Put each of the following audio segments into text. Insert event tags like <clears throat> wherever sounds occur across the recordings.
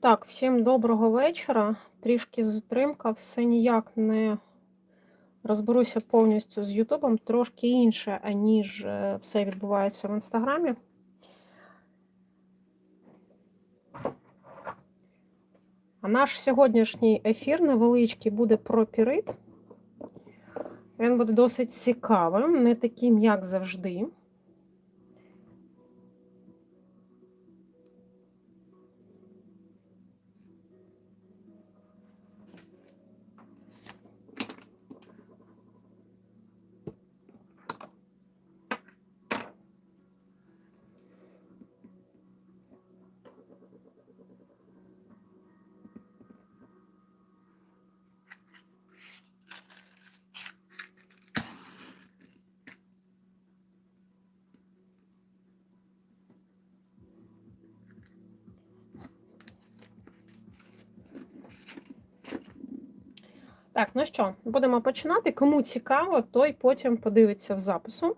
Так, всім доброго вечора. Трішки затримка, все ніяк не розберуся повністю з Ютубом. Трошки інше, аніж е, все відбувається в інстаграмі. А наш сьогоднішній ефір невеличкий буде про пірит. Він буде досить цікавим, не таким, як завжди. Так, ну що, будемо починати. Кому цікаво, той потім подивиться в запису.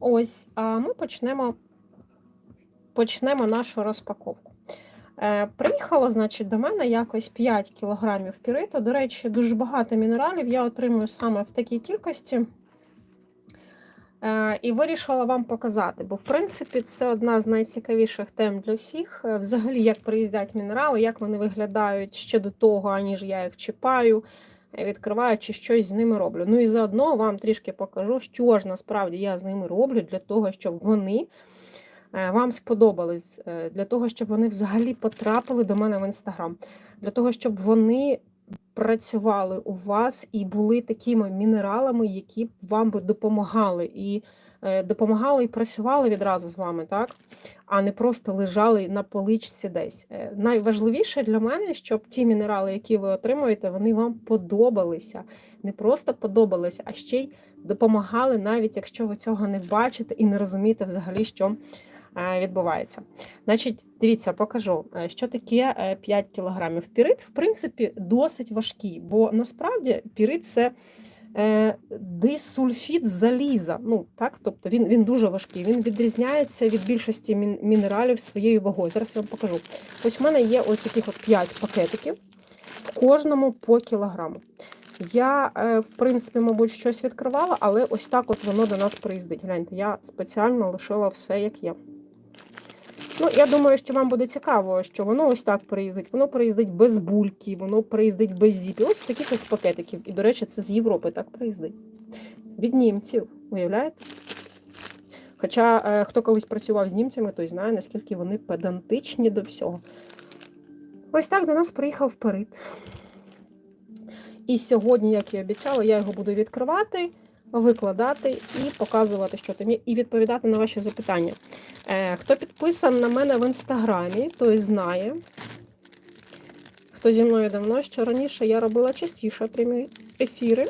Ось, а ми почнемо почнемо нашу розпаковку. Е, Приїхало, значить, до мене якось 5 кілограмів піриту. До речі, дуже багато мінералів я отримую саме в такій кількості. Е, І вирішила вам показати, бо, в принципі, це одна з найцікавіших тем для всіх. Е, Взагалі, як приїздять мінерали, як вони виглядають ще до того, аніж я їх чіпаю відкриваю чи щось з ними роблю. Ну і заодно вам трішки покажу, що ж насправді я з ними роблю для того, щоб вони е, вам сподобались, е, для того, щоб вони взагалі потрапили до мене в інстаграм, для того, щоб вони працювали у вас і були такими мінералами, які вам би допомагали. І допомагали і працювали відразу з вами, так? а не просто лежали на поличці десь. Е, найважливіше для мене, щоб ті мінерали, які ви отримуєте, вони вам подобалися. Не просто подобалися, а ще й допомагали, навіть якщо ви цього не бачите і не розумієте взагалі, що е, відбувається. Значить, дивіться, покажу, що таке 5 кілограмів. Пірит, в принципі, досить важкий, бо насправді пірит це. Е, дисульфід заліза. Ну, так, тобто Він він дуже важкий, він відрізняється від більшості мінералів своєю вагою. Зараз я вам покажу. Ось в мене є ось таких от 5 пакетиків, в кожному по кілограму. Я, е, в принципі, мабуть, щось відкривала, але ось так от воно до нас приїздить. Гляньте, я спеціально лишила все, як є. Ну, я думаю, що вам буде цікаво, що воно ось так приїздить. Воно приїздить без бульки, воно приїздить без зіпі. Ось таких ось пакетиків. І, до речі, це з Європи так приїздить. Від німців, уявляєте? Хоча е, хто колись працював з німцями, той знає, наскільки вони педантичні до всього. Ось так до нас приїхав перит. І сьогодні, як і обіцяла, я його буду відкривати викладати і показувати, що там є, і відповідати на ваші запитання. Е, хто підписаний на мене в інстаграмі, той знає. Хто зі мною давно, що раніше я робила частіше прямі ефіри.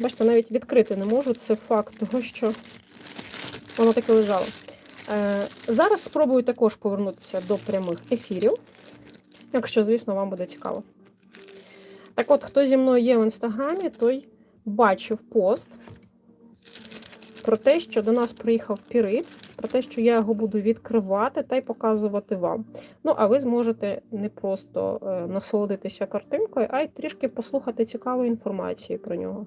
Бачите, навіть відкрити не можу. Це факт того, що воно таке лежало. Е, зараз спробую також повернутися до прямих ефірів, якщо, звісно, вам буде цікаво. Так от, хто зі мною є в інстаграмі, той бачив пост про те, що до нас приїхав пірит, про те, що я його буду відкривати та й показувати вам. Ну, а ви зможете не просто е, насолодитися картинкою, а й трішки послухати цікавої інформації про нього.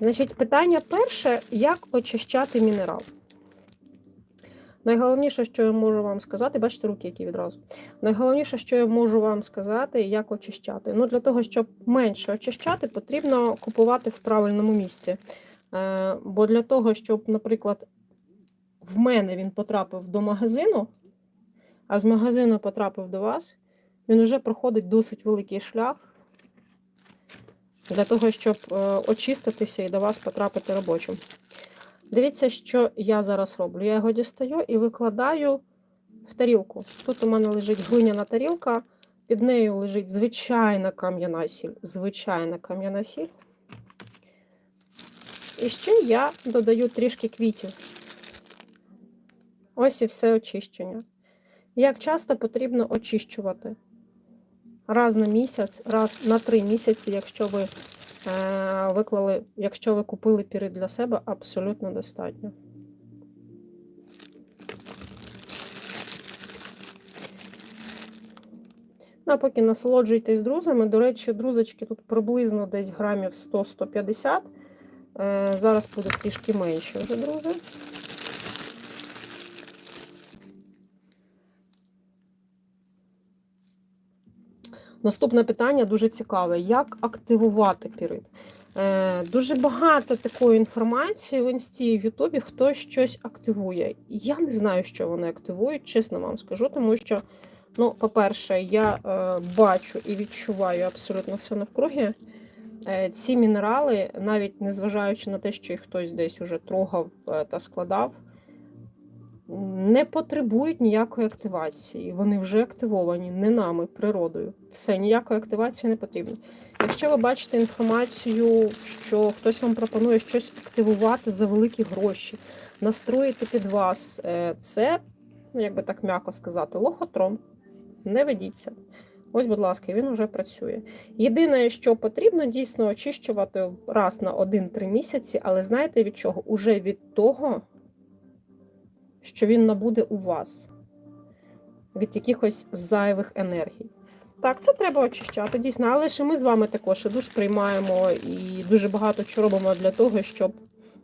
Значить, питання перше: як очищати мінерал? Найголовніше, що я можу вам сказати, бачите руки, які відразу. Найголовніше, що я можу вам сказати, як очищати. Ну, Для того, щоб менше очищати, потрібно купувати в правильному місці. Е, бо для того, щоб, наприклад, в мене він потрапив до магазину, а з магазину потрапив до вас, він вже проходить досить великий шлях для того, щоб е, очиститися і до вас потрапити робочим. Дивіться, що я зараз роблю. Я його дістаю і викладаю в тарілку. Тут у мене лежить глиняна тарілка, під нею лежить звичайна кам'яна сіль. Звичайна кам'яна сіль. І ще я додаю трішки квітів. Ось і все очищення. Як часто потрібно очищувати? Раз на місяць, раз на три місяці, якщо ви Е, виклали, якщо ви купили піри для себе, абсолютно достатньо. Ну, а поки насолоджуйтесь друзами. До речі, друзочки тут приблизно десь грамів 100-150. Е, зараз буде трішки менше вже, друзі. Наступне питання дуже цікаве: як активувати пірит? Е, Дуже багато такої інформації в інсті в Ютубі хтось щось активує. Я не знаю, що вони активують, чесно вам скажу, тому що, ну, по-перше, я е, бачу і відчуваю абсолютно все навкруги. Е, ці мінерали, навіть незважаючи на те, що їх хтось десь уже трогав е, та складав, не потребують ніякої активації. Вони вже активовані не нами, природою. Все, ніякої активації не потрібно. Якщо ви бачите інформацію, що хтось вам пропонує щось активувати за великі гроші, настроїти під вас, е, це, ну, як би так м'яко сказати, лохотрон. Не ведіться. Ось, будь ласка, він вже працює. Єдине, що потрібно, дійсно очищувати раз на 1-3 місяці, але знаєте від чого? Уже від того, що він набуде у вас, від якихось зайвих енергій. Так, це треба очищати, дійсно, але і ми з вами також і душ приймаємо і дуже багато чого робимо для того, щоб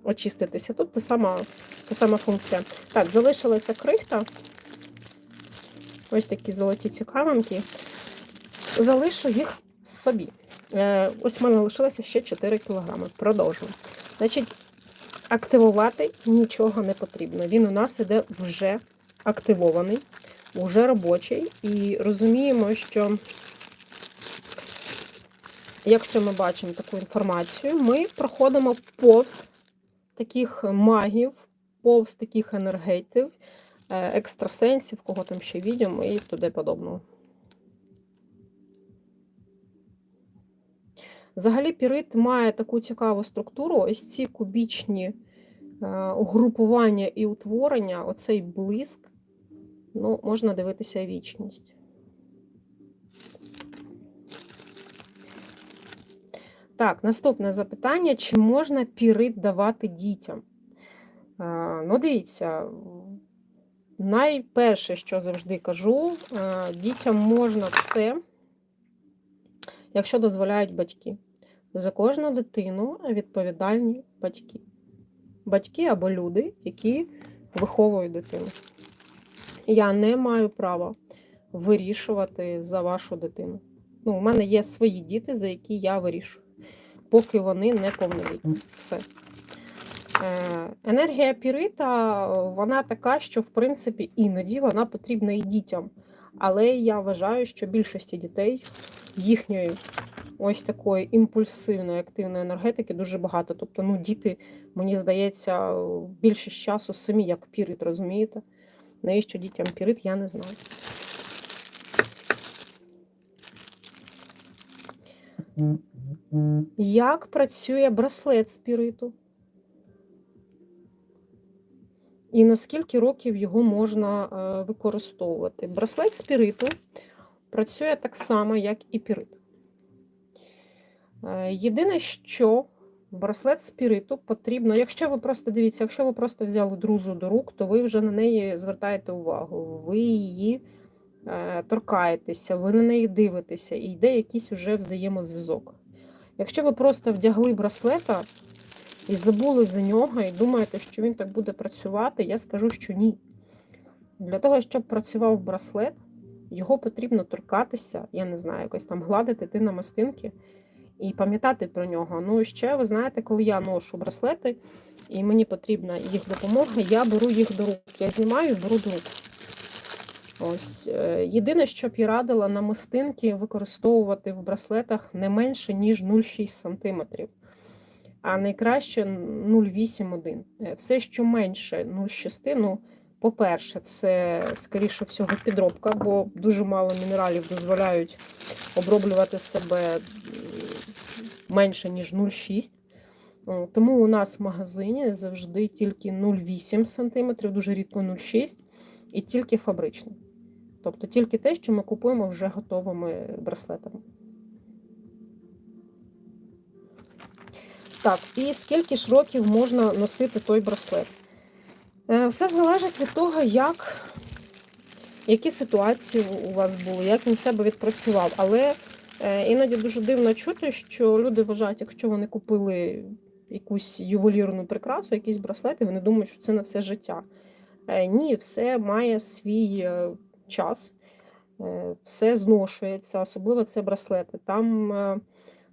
очиститися. Тут та сама, та сама функція. Так, залишилася крихта. Ось такі золоті цікавинки. Залишу їх собі. Е, Ось в мене лишилося ще 4 кг. Продовжуємо. Значить, активувати нічого не потрібно. Він у нас іде вже активований, вже робочий. І розуміємо, що якщо ми бачимо таку інформацію, ми проходимо повз таких магів, повз таких енергетів, е, екстрасенсів, кого там ще відьом і туди подобного. Взагалі, пірит має таку цікаву структуру. Ось ці кубічні е, угрупування і утворення, оцей блиск, ну, можна дивитися вічність. Так, наступне запитання: чи можна пірит давати дітям? Е, Ну, дивіться, найперше, що завжди кажу, е, дітям можна все, якщо дозволяють батьки. За кожну дитину відповідальні батьки. Батьки або люди, які виховують дитину. Я не маю права вирішувати за вашу дитину. Ну, У мене є свої діти, за які я вирішую, поки вони не повнолітні. Все. Е, енергія пірита, вона така, що, в принципі, іноді вона потрібна і дітям. Але я вважаю, що більшості дітей їхньої ось такої імпульсивної активної енергетики дуже багато. Тобто, ну, діти, мені здається, більшість часу самі як пірит, розумієте? Навіщо дітям пірит, я не знаю. Як працює браслет спіриту? І наскільки років його можна е, використовувати? Браслет спіриту працює так само, як і пірит. Е, єдине, що браслет спіриту потрібно, якщо ви просто дивіться, якщо ви просто взяли друзу до рук, то ви вже на неї звертаєте увагу, ви її е, торкаєтеся, ви на неї дивитеся, і йде якийсь уже взаємозв'язок. Якщо ви просто вдягли браслета і забули за нього, і думаєте, що він так буде працювати, я скажу, що ні. Для того, щоб працював браслет, його потрібно торкатися, я не знаю, якось там гладити ти на мастинки і пам'ятати про нього. Ну, ще, ви знаєте, коли я ношу браслети, і мені потрібна їх допомога, я беру їх до рук. Я знімаю і беру до рук. Ось. е, Єдине, що б я радила на мистинки використовувати в браслетах не менше, ніж 0,6 см. А найкраще 0,8-1. Е, Все, що менше 0,6, ну, по-перше, це, скоріше всього, підробка, бо дуже мало мінералів дозволяють оброблювати себе менше, ніж 0,6. Тому у нас в магазині завжди тільки 0,8 см, дуже рідко 0,6 і тільки фабричне. Тобто тільки те, що ми купуємо вже готовими браслетами. Так, і скільки ж років можна носити той браслет? Е, Все залежить від того, як які ситуації у вас були, як він себе відпрацював. Але іноді дуже дивно чути, що люди вважають, якщо вони купили якусь ювелірну прикрасу, якісь браслети, вони думають, що це на все життя. Е, Ні, все має свій е, час, е, все зношується, особливо це браслети. Там е,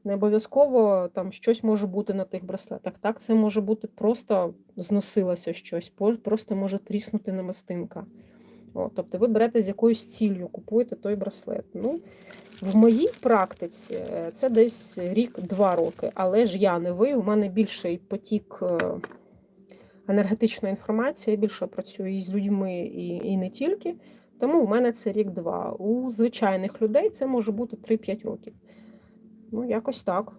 не обов'язково там щось може бути на тих браслетах. Так, це може бути просто зносилося щось, просто може тріснути намистинка. О, тобто ви берете з якоюсь ціллю, купуєте той браслет. Ну, в моїй практиці е, це десь рік-два роки, але ж я не ви. У мене більший потік е, енергетичної інформації, я більше працюю і з людьми, і, і не тільки. Тому в мене це рік-два. У звичайних людей це може бути 3-5 років. Ну, якось так.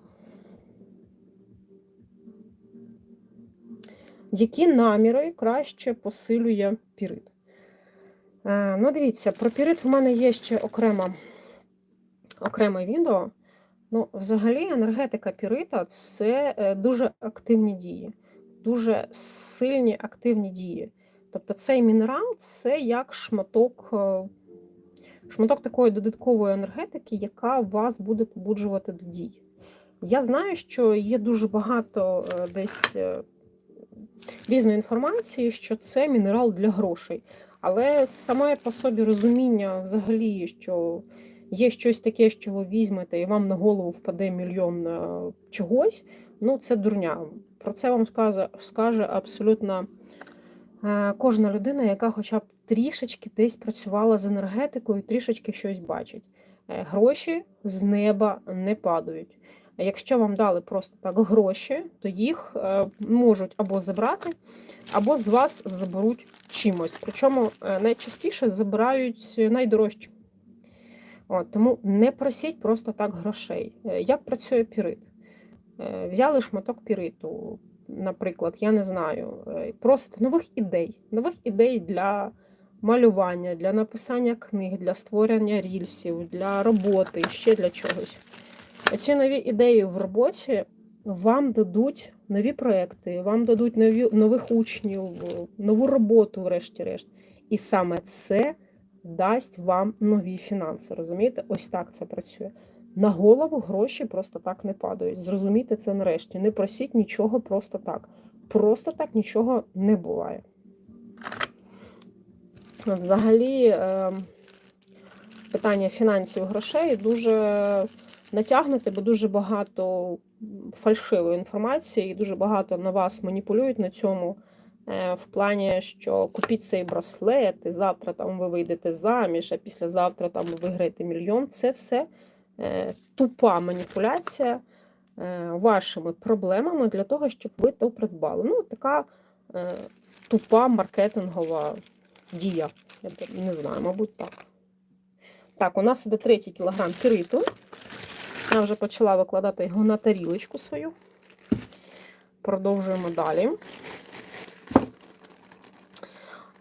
Які наміри краще посилює пірит? Е, ну, дивіться, про пірит в мене є ще окрема, окреме відео. Ну, взагалі, енергетика пірита це е, дуже активні дії, дуже сильні активні дії. Тобто цей мінерал це як шматок, е, шматок такої додаткової енергетики, яка вас буде побуджувати до дій. Я знаю, що є дуже багато десь різної інформації, що це мінерал для грошей. Але саме по собі розуміння взагалі, що є щось таке, що ви візьмете, і вам на голову впаде мільйон е, чогось, ну це дурня. Про це вам скаже, скаже абсолютно е, кожна людина, яка хоча б трішечки десь працювала з енергетикою, трішечки щось бачить. Е, Гроші з неба не падають. Якщо вам дали просто так гроші, то їх е, можуть або забрати, або з вас заберуть чимось. Причому е, найчастіше забирають найдорожче. От, тому не просіть просто так грошей. Е, Як працює пірит? Взяли шматок піриту, наприклад, я не знаю, просите нових ідей, нових ідей для малювання, для написання книг, для створення рільсів, для роботи, ще для чогось. Ці нові ідеї в роботі вам дадуть нові проекти, вам дадуть нові, нових учнів, нову роботу, врешті-решт. І саме це дасть вам нові фінанси. Розумієте? Ось так це працює. На голову гроші просто так не падають. Зрозумійте це нарешті. Не просіть нічого просто так. Просто так нічого не буває. Взагалі, е, питання фінансів грошей дуже натягнуте, бо дуже багато фальшивої інформації, і дуже багато на вас маніпулюють на цьому. е, В плані, що купіть цей браслет, і завтра там ви вийдете заміж, а післязавтра там ви виграєте мільйон. Це все е, тупа маніпуляція е, вашими проблемами для того, щоб ви то придбали. Ну, така тупа маркетингова дія. Я не знаю, мабуть, так. Так, у нас іде третій кілограм піриту. Я вже почала викладати його на тарілочку свою. Продовжуємо далі.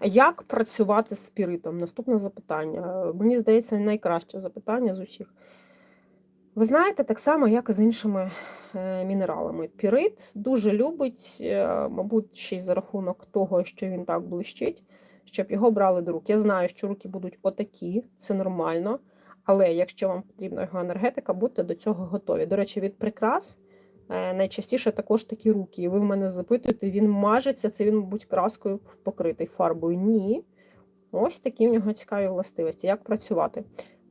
Як працювати з спіритом? Наступне запитання. Мені здається, найкраще запитання з усіх. Ви знаєте, так само, як і з іншими е, мінералами. Пірит дуже любить, е, мабуть, ще й за рахунок того, що він так блищить, щоб його брали до рук. Я знаю, що руки будуть отакі, це нормально. Але якщо вам потрібна його енергетика, будьте до цього готові. До речі, від прикрас е, найчастіше також такі руки. І ви в мене запитуєте, він мажеться, це він, мабуть, краскою покритий фарбою. Ні. Ось такі в нього цікаві властивості. Як працювати?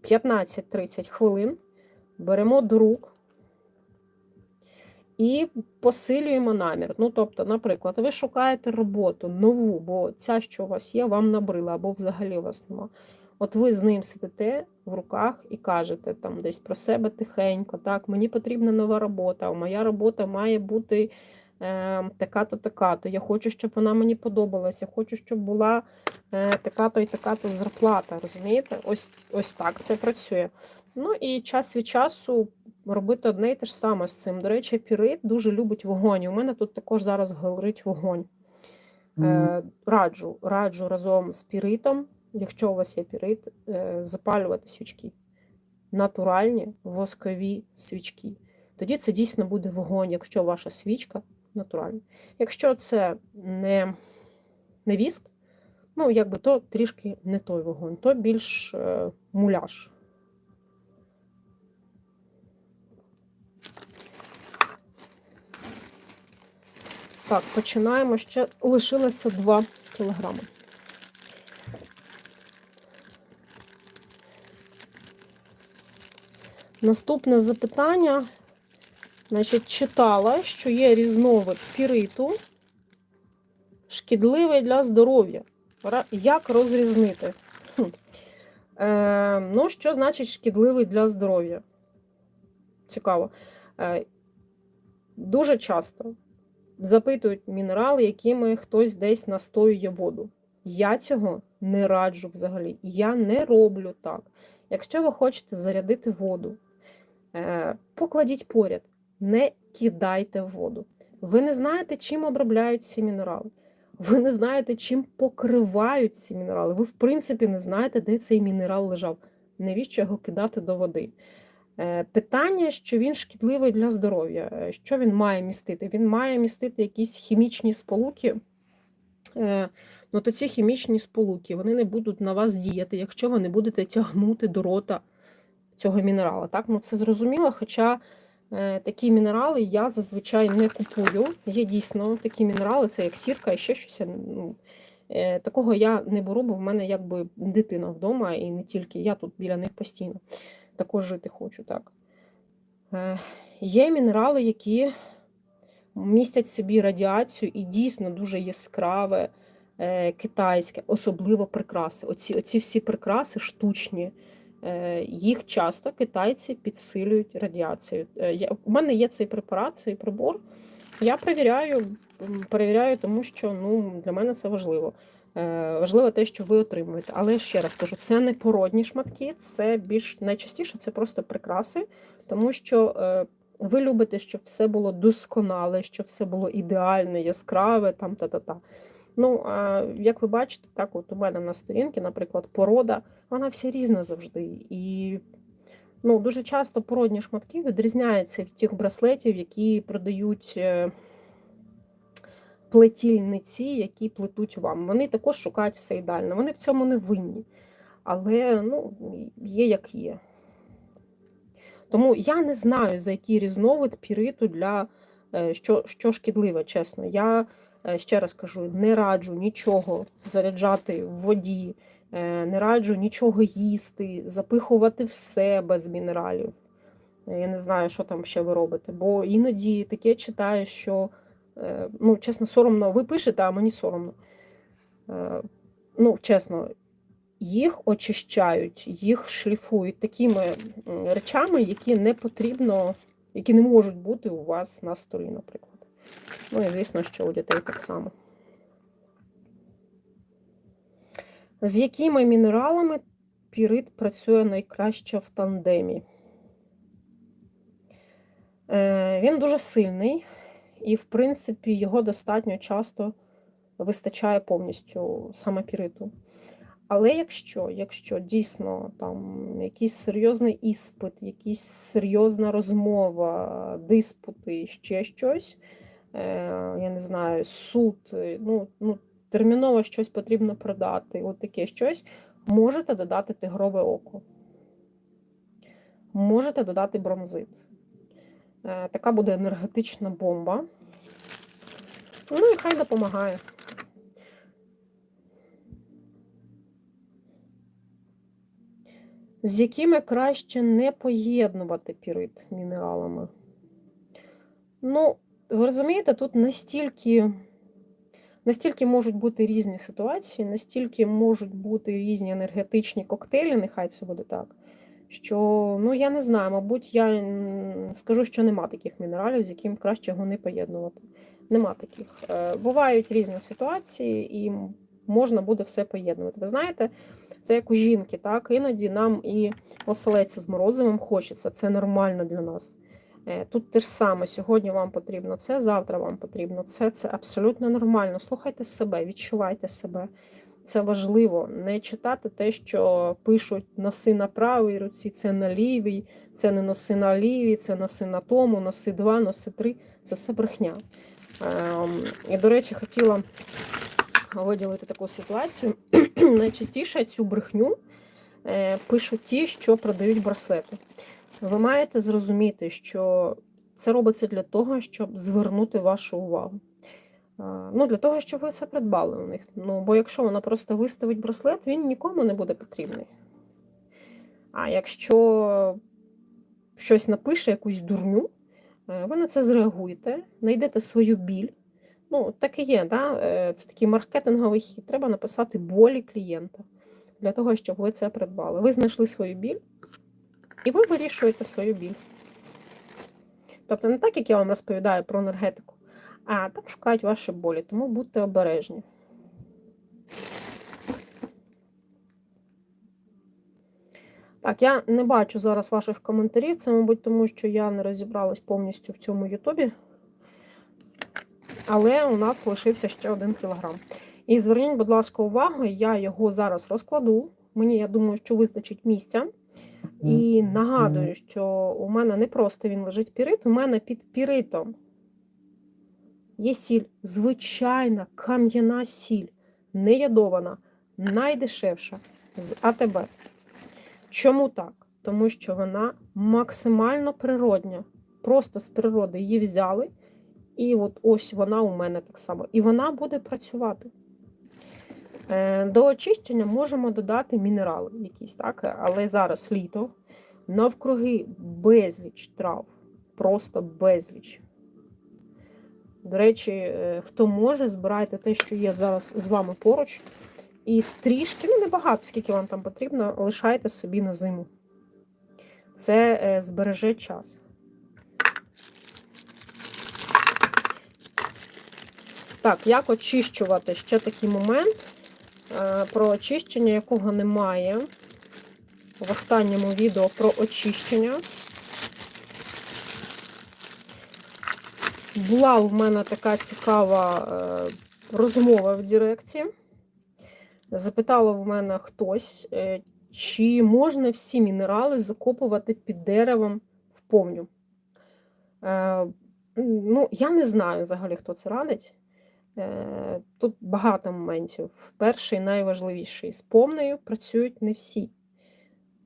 15-30 хвилин беремо до рук і посилюємо намір. Ну, тобто, наприклад, ви шукаєте роботу нову, бо ця, що у вас є, вам набрила, або взагалі у вас нема. От ви з ним сидите в руках і кажете там десь про себе тихенько, так, мені потрібна нова робота, моя робота має бути е, така-то, така-то. Я хочу, щоб вона мені подобалася, хочу, щоб була е, така-то і така-то зарплата. Розумієте? Ось, ось так це працює. Ну і час від часу робити одне і те ж саме з цим. До речі, пірит дуже любить вогонь. У мене тут також зараз горить вогонь. Е, раджу, раджу разом з піритом, якщо у вас є пірит, е, запалювати свічки. Натуральні воскові свічки. Тоді це дійсно буде вогонь, якщо ваша свічка натуральна. Якщо це не, не віск, Ну, якби то трішки не той вогонь, то більш е, муляж. Так, починаємо. Ще лишилося 2 кілограми. Наступне запитання. Значить, читала, що є різновид піриту, шкідливий для здоров'я. Як розрізнити? Хм. Е, ну, що значить шкідливий для здоров'я? Цікаво. Е, дуже часто запитують мінерали, якими хтось десь настоює воду. Я цього не раджу взагалі. Я не роблю так. Якщо ви хочете зарядити воду, покладіть поряд, не кидайте в воду. Ви не знаєте, чим обробляють ці мінерали. Ви не знаєте, чим покривають ці мінерали. Ви, в принципі, не знаєте, де цей мінерал лежав. Навіщо його кидати до води? Е, Питання, що він шкідливий для здоров'я. Е, Що він має містити? Він має містити якісь хімічні сполуки. Е, Ну, то ці хімічні сполуки вони не будуть на вас діяти, якщо ви не будете тягнути до рота цього мінерала. Так, ну це зрозуміло. Хоча е, такі мінерали я зазвичай не купую. Є дійсно такі мінерали, це як сірка і ще щось. Ну, е, такого я не беру, бо в мене якби дитина вдома, і не тільки я тут біля них постійно також жити хочу. так. Е, Є мінерали, які містять в собі радіацію і дійсно дуже яскраве е, китайське, особливо прикраси. Оці, оці всі прикраси штучні. Е, Їх часто китайці підсилюють радіацією. Е, У мене є цей препарат, цей прибор. Я перевіряю, перевіряю, тому що ну, для мене це важливо. Е, Важливо те, що ви отримуєте. Але ще раз кажу, це не породні шматки, це більш найчастіше це просто прикраси, тому що ви любите, щоб все було досконале, щоб все було ідеальне, яскраве, там та-та-та. Ну, а як ви бачите, так от у мене на сторінці, наприклад, порода, вона вся різна завжди. І ну, дуже часто породні шматки відрізняються від тих браслетів, які продають е, плетільниці, які плетуть вам. Вони також шукають все ідеально. Вони в цьому не винні. Але ну, є як є. Тому я не знаю, за який різновид піриту для е, що, що шкідливе, чесно. Я ще раз кажу, не раджу нічого заряджати в воді, е, не раджу нічого їсти, запихувати все без мінералів. Е, Я не знаю, що там ще ви робите, бо іноді таке читаю, що, е, ну, чесно, соромно, ви пишете, а мені соромно. Е, Ну, чесно, їх очищають, їх шліфують такими речами, які не потрібно, які не можуть бути у вас на столі, наприклад. Ну і звісно, що у дітей так само. З якими мінералами пірит працює найкраще в тандемі? Е, Він дуже сильний, і, в принципі, його достатньо часто вистачає повністю саме піриту. Але якщо, якщо дійсно там якийсь серйозний іспит, якась серйозна розмова, диспути, ще щось, я не знаю, суд, е, ну, ну, терміново щось потрібно продати, от таке щось, можете додати тигрове око. Можете додати бронзит. Е, Така буде енергетична бомба. Ну і хай допомагає. З якими краще не поєднувати пірит мінералами? Ну, ви розумієте, тут настільки, настільки можуть бути різні ситуації, настільки можуть бути різні енергетичні коктейлі, нехай це буде так. Що, ну я не знаю, мабуть, я скажу, що нема таких мінералів, з яким краще його не поєднувати. Нема таких. Е, Бувають різні ситуації, і можна буде все поєднувати. Ви знаєте, це як у жінки, так? Іноді нам і оселедця з морозивом хочеться, це нормально для нас. Е, Тут те ж саме, сьогодні вам потрібно це, завтра вам потрібно це. Це абсолютно нормально. Слухайте себе, відчувайте себе. Це важливо. Не читати те, що пишуть носи на правій руці, це на лівій, це не носи на лівій, це носи на тому, носи два, носи три. Це все брехня. Ем, І, до речі, хотіла виділити таку ситуацію. <clears throat> Найчастіше цю брехню е, пишуть ті, що продають браслети. Ви маєте зрозуміти, що це робиться для того, щоб звернути вашу увагу. Ну, для того, щоб ви це придбали у них. Ну, бо якщо вона просто виставить браслет, він нікому не буде потрібний. А якщо щось напише, якусь дурню, е, ви на це зреагуєте, знайдете свою біль. Ну, так і є, да? е, це такий маркетинговий хід. Треба написати болі клієнта для того, щоб ви це придбали. Ви знайшли свою біль, і ви вирішуєте свою біль. Тобто не так, як я вам розповідаю про енергетику, а там шукають ваші болі, тому будьте обережні. Так, я не бачу зараз ваших коментарів. Це, мабуть, тому що я не розібралась повністю в цьому Ютубі. Але у нас лишився ще один кілограм. І зверніть, будь ласка, увагу, я його зараз розкладу. Мені, я думаю, що вистачить місця. І нагадую, що у мене не просто він лежить пірит, у мене під піритом є сіль, звичайна кам'яна сіль, не ядована, найдешевша з АТБ. Чому так? Тому що вона максимально природня. Просто з природи її взяли, і от ось вона у мене так само. І вона буде працювати. Е, До очищення можемо додати мінерали якісь, так? але зараз літо, навкруги безліч трав, просто безліч. До речі, е, хто може, збирайте те, що є зараз з вами поруч. І трішки, ну небагато, скільки вам там потрібно, лишайте собі на зиму. Це е, збереже час. Так, як очищувати ще такий момент, про очищення, якого немає в останньому відео про очищення. Була в мене така цікава е, розмова в Директі. Запитала в мене хтось, е, чи можна всі мінерали закопувати під деревом в повню. Е, ну, я не знаю взагалі, хто це радить. Е, Тут багато моментів. Перший найважливіший з повнею працюють не всі.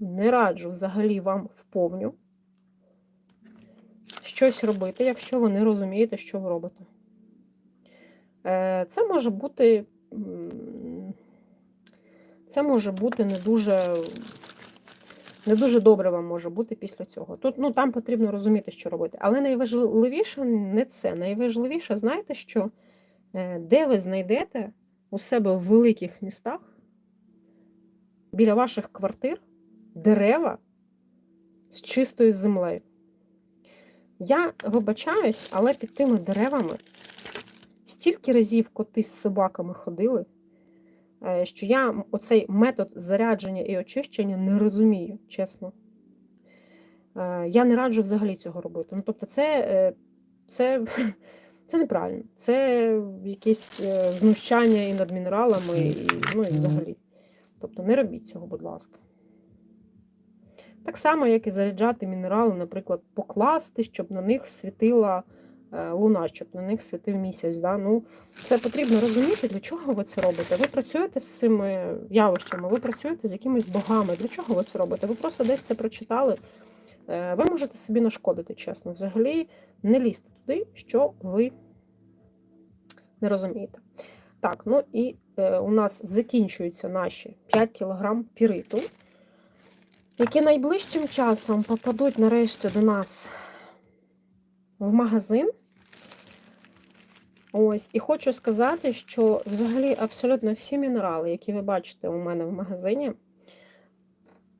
Не раджу взагалі вам в повню щось робити, якщо ви не розумієте, що ви робите. Е, Це може бути. Це може бути не дуже не дуже добре вам може бути після цього. Тут ну, там потрібно розуміти, що робити. Але найважливіше не це. Найважливіше, знаєте, що де ви знайдете у себе в великих містах біля ваших квартир дерева з чистою землею. Я вибачаюсь, але під тими деревами стільки разів коти з собаками ходили, е, що я оцей метод зарядження і очищення не розумію, чесно. Е, Я не раджу взагалі цього робити. Ну, тобто, це, е, це, <laughs> це неправильно. Це якесь е, знущання і над мінералами, і, ну і взагалі. Тобто не робіть цього, будь ласка. Так само, як і заряджати мінерали, наприклад, покласти, щоб на них світила е, луна, щоб на них світив місяць. Да? Ну, Це потрібно розуміти, для чого ви це робите. Ви працюєте з цими явищами, ви працюєте з якимись богами. Для чого ви це робите? Ви просто десь це прочитали. Е, Ви можете собі нашкодити, чесно. Взагалі не лізьте туди, що ви не розумієте. Так, ну і е, у нас закінчуються наші 5 кг піриту які найближчим часом попадуть нарешті до нас в магазин. Ось, і хочу сказати, що взагалі абсолютно всі мінерали, які ви бачите у мене в магазині,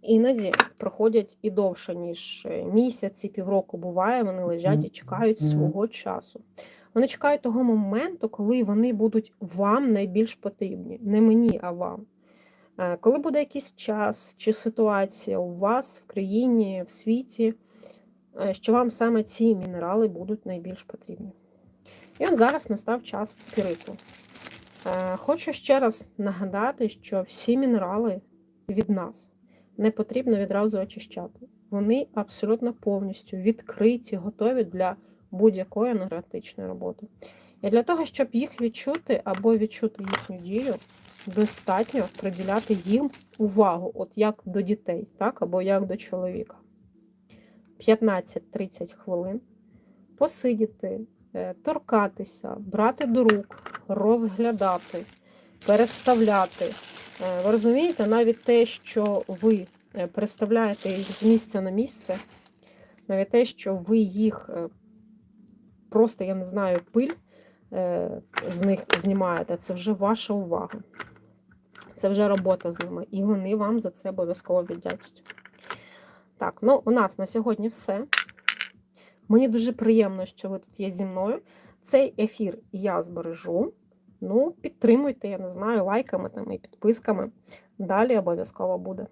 іноді проходять і довше, ніж місяць і півроку буває, вони лежать і чекають свого часу. Вони чекають того моменту, коли вони будуть вам найбільш потрібні. Не мені, а вам. Е, коли буде якийсь час чи ситуація у вас в країні, в світі, е, що вам саме ці мінерали будуть найбільш потрібні. І от зараз настав час піриту. Е, хочу ще раз нагадати, що всі мінерали від нас не потрібно відразу очищати. Вони абсолютно повністю відкриті, готові для будь-якої енергетичної роботи. І для того, щоб їх відчути або відчути їхню дію, достатньо приділяти їм увагу, от як до дітей, так, або як до чоловіка. 15-30 хвилин посидіти, е, торкатися, брати до рук, розглядати, переставляти. Е, Ви розумієте, навіть те, що ви е, переставляєте їх з місця на місце, навіть те, що ви їх е, просто, я не знаю, пиль з них знімаєте, це вже ваша увага. Це вже робота з ними, і вони вам за це обов'язково віддячать. Так, ну у нас на сьогодні все. Мені дуже приємно, що ви тут є зі мною. Цей ефір я збережу. Ну, підтримуйте, я не знаю, лайками там і підписками. Далі обов'язково буде.